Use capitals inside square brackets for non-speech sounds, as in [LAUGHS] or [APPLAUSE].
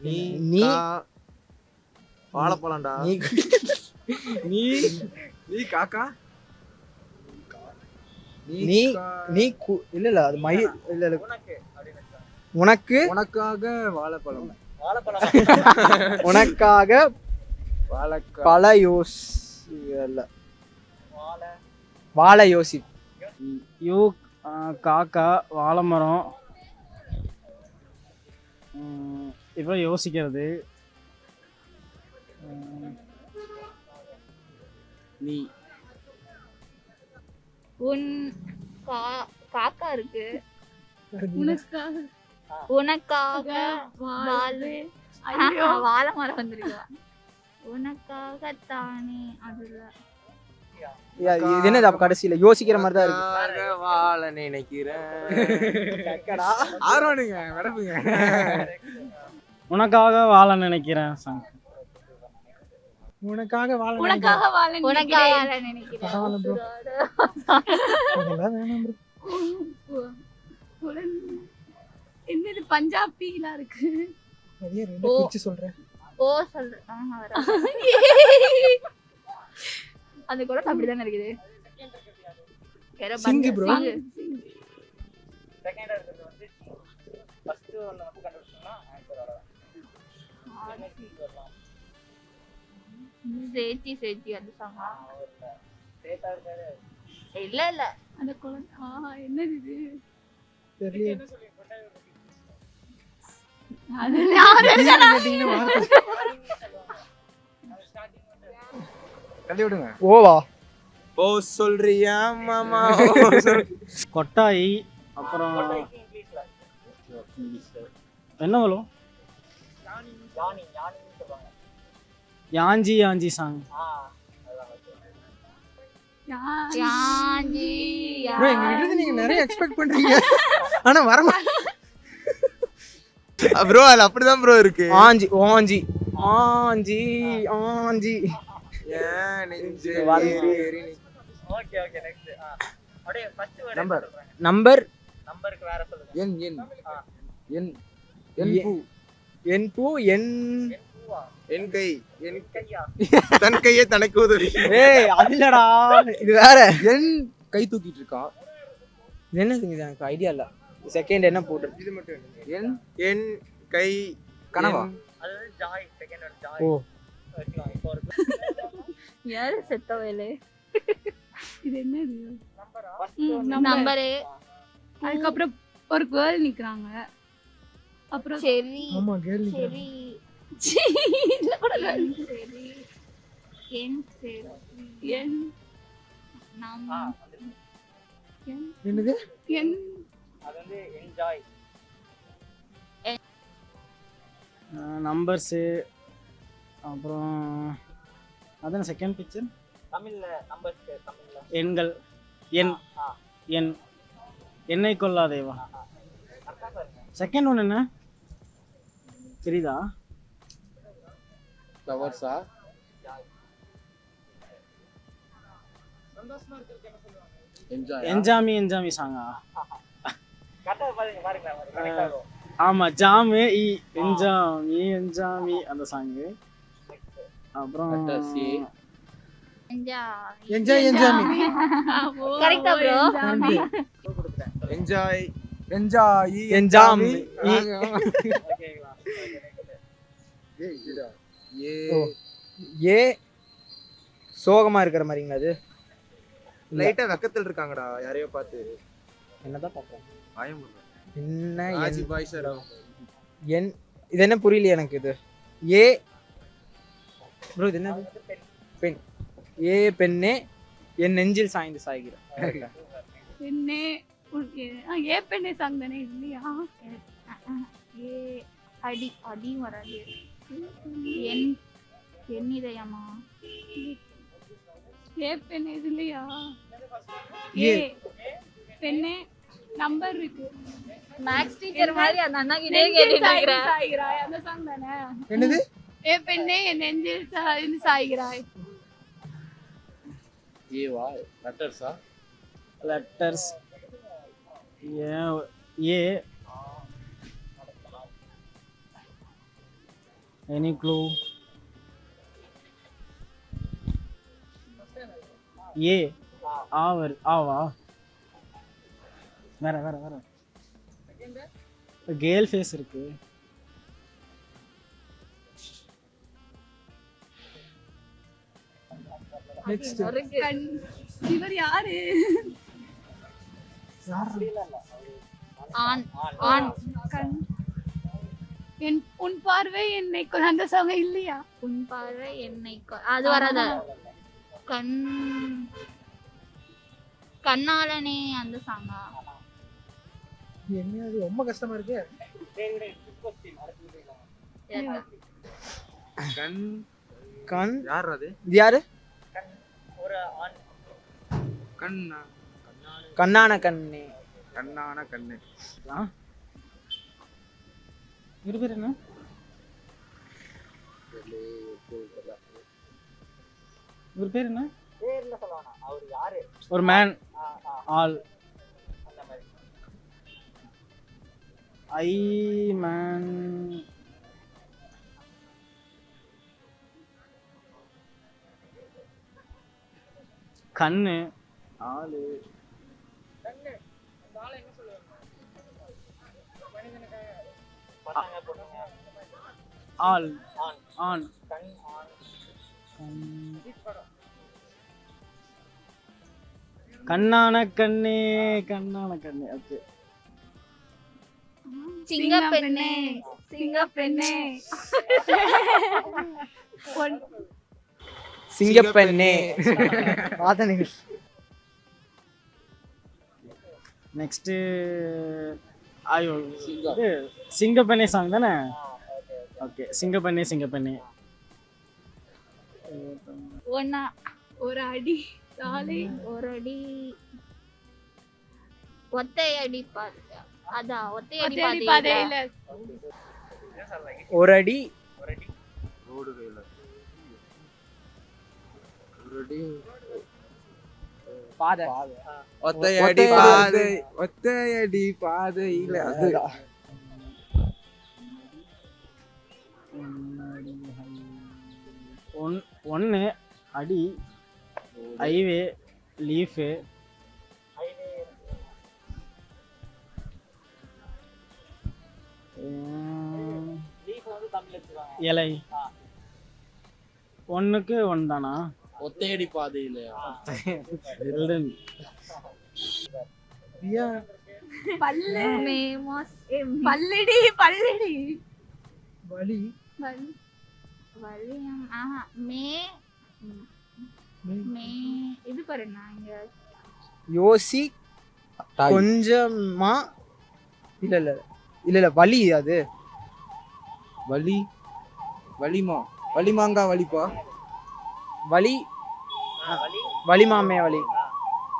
நீ நீ வாழைப்பழம்டா. நீ நீ நீ காக்கா? நீ நீ இல்ல இல்ல அது மயில் இல்ல இல்ல உனக்கு உனக்காக வாழைப்பழம். [LAUGHS] உனக்காக பல யோஸ் இல்ல வாழை. யோசி யூ காக்கா வாழை மரம் ம், இப்போ யோசிக்கிறது. நீ. உன் கா காக்கா இருக்கு. உனக்காக உனக்காக வாழு. வாழை மரம் வந்திருக்கா உனக்காக தானே அதுல இது அப்ப கடைசியில? யோசிக்கிற மாதிரி தான் இருக்கு. உனக்காக வாழ நினைக்கிறேன். ஆர்வானுங்க உனக்காக வாழ நினைக்கிறேன் சாங். உனக்காக வாழ உனக்காக வாழ உனக்காக நினைக்கிறேன். அதெல்லாம் வேணாம் என்னது பஞ்சாபில இருக்கு? ரெண்டு ஓ. [LAUGHS] அந்த குரல் அப்படிதானே இருக்குது சிங்கு. சேச்சி சேச்சி அந்த சாங் இல்ல இல்ல அந்த குழந்தை ஆ என்னது இது தெரியலையே. அது யாரு? தள்ளி விடுங்க ஓவா ஓ சொல்றியா மாமா? [LAUGHS] கொட்டாய் அப்புறம் என்ன வரும்? யாஞ்சி யாஞ்சி சாங் நீங்க நிறைய எக்ஸ்பெக்ட் பண்றீங்க. ஆனா வர ப்ரோ அது அப்படிதான் ப்ரோ இருக்கு. ஆஞ்சி ஓஞ்சி ஆஞ்சி ஆஞ்சி. ஏன் நெஞ்சு வாங்க. ஏறி ஏறி நிக்கு. நம்பர் நம்பர் என் என் என் என் பூ என் பூ என் என் கை என் [LAUGHS] தன் கையை தனக்கு உதவி ஏய் அது இது வேற. என் கை தூக்கிட்டு இருக்கா? இது என்னதுங்க இது? எனக்கு ஐடியா இல்ல. செகண்ட் என்ன போட்டு இது மட்டும் என் என் கை கனவா? என்- ஓ. யாரு செத்த வேலை இது என்னது. நம்பரு அதுக்கப்புறம் ஒரு கேர்ள் நிக்கிறாங்க. அப்புறம் சரி. ஆமா கேர்ள் சரி. இல்ல கூட. சரி. என் சரி என் நம் என் என்னது? என் நம்பர்ஸு அப்புறம் அதான செகண்ட் பிக்சர் எண்கள். எண். எண். என்னை கொள்ளாதேவா செகண்ட் ஒன் என்ன? தெரியுதா? ஃப்ளவர்ஸா என்ஜாய் என்ஜாமி என்ஜாமி சாங்கா ஆமா ஜாமு இ என்ஜாமி என்ஜாமி அந்த சாங்கு அப்புறம் Letters A. என்ஜாய் என்ஜாய் கரெக்டா ப்ரோ என்ஜாய் என்ஜாய் என்ஜாம் ஏ சோகமா இருக்கிற மாதிரிங்களா அது? லைட்டா வெக்கத்தில் இருக்காங்கடா யாரையோ பார்த்து. என்னதான் பாக்குறேன் ஆயம் என்ன என் இது என்ன புரியல எனக்கு இது? ஏ ப்ரோ இது என்ன பெண். ஏ பெண்ணே என் நெஞ்சில் சாய்ந்து சாய்கிறேன்? பெண்ணே ஏ- பெண்ணே சாங் தானே இல்லையா? ஏ அடி அடியும் வராது. என் என் இதயமா? ஏ பெண்ணே இது இல்லையா? ஏ. பெண்ணே நம்பர் இருக்கு. மேக்ஸ் டீச்சர் மாதிரி அந்த அண்ணா கிட்டே கேட்டுட்டு இருக்கிறேன் அந்த சாங் தானே? என்னது? ఏపెన్నేన్ ఎంజెల్ సాయిని సాయిగిరాయ్ ఏవా లెటర్సా letters A A any clue A hour ఆవా வேற வேற வேற கேர்ள் ஃபேஸ் இருக்குது நெக்ஸ்ட் இவர் யாரு? ஆண் ஆண். கண் என் உன் பார்வை என்னை அந்த சாங் இல்லையா? உன் பார்வை என்னை அது வராத? கண் கண்ணாளனே அந்த சாங்கா என்ன அது ரொம்ப கஷ்டமா இருக்கு. கண் கண். யார் அது? இது யாரு கண்ணா. கண்ணான கண்ணே. கண்ணான கண்ணு. இவர் பேர் என்ன? இவர் பேர் என்ன? ஒரு மேன் ஆல் ஐ மேன் கண்ணு. ஆளு ஆள். ஆண். கண். கண்ணான கண்ணே கண்ணான கண்ணே. ஓகே சிங்க பெண்ணே சிங்க பெண்ணே [LAUGHS] சிங்கப்பெண்ணே. பார்த்தனே நெக்ஸ்ட் ஐயோ இது சிங்கப்பெண்ணே சாங் தானே? ஓகே சிங்கப்பெண்ணே சிங்கப்பெண்ணே. ஒன்னா ஒரு அடி சாலை ஒரு அடி. ஒத்தை அடி பாதை அதான் ஒத்தை அடி ஒத்தையடி பாதையில. பாதையில. ஒரு அடி. ரோடுகையில் அடி பாதை ஒத்தையடி பாதை ஒத்தையடி பாதையில அது ஒன் ஒன்று அடி ஐவே லீஃபு இலை ஒன்றுக்கு ஒன் தானா ஒத்தையடி பாதையில. Golden. பல்லு. பல்லடி பல்லடி. வலி. ஆஹா மே. ம், மே. இது பாரு நான் இங்க யோசி. கொஞ்சமா. இல்ல இல்ல. இல்ல இல்ல வலி அது. வலி. வலிமா. வலிமாங்கா வலிப்பா? வலி வலிமாமே வலி.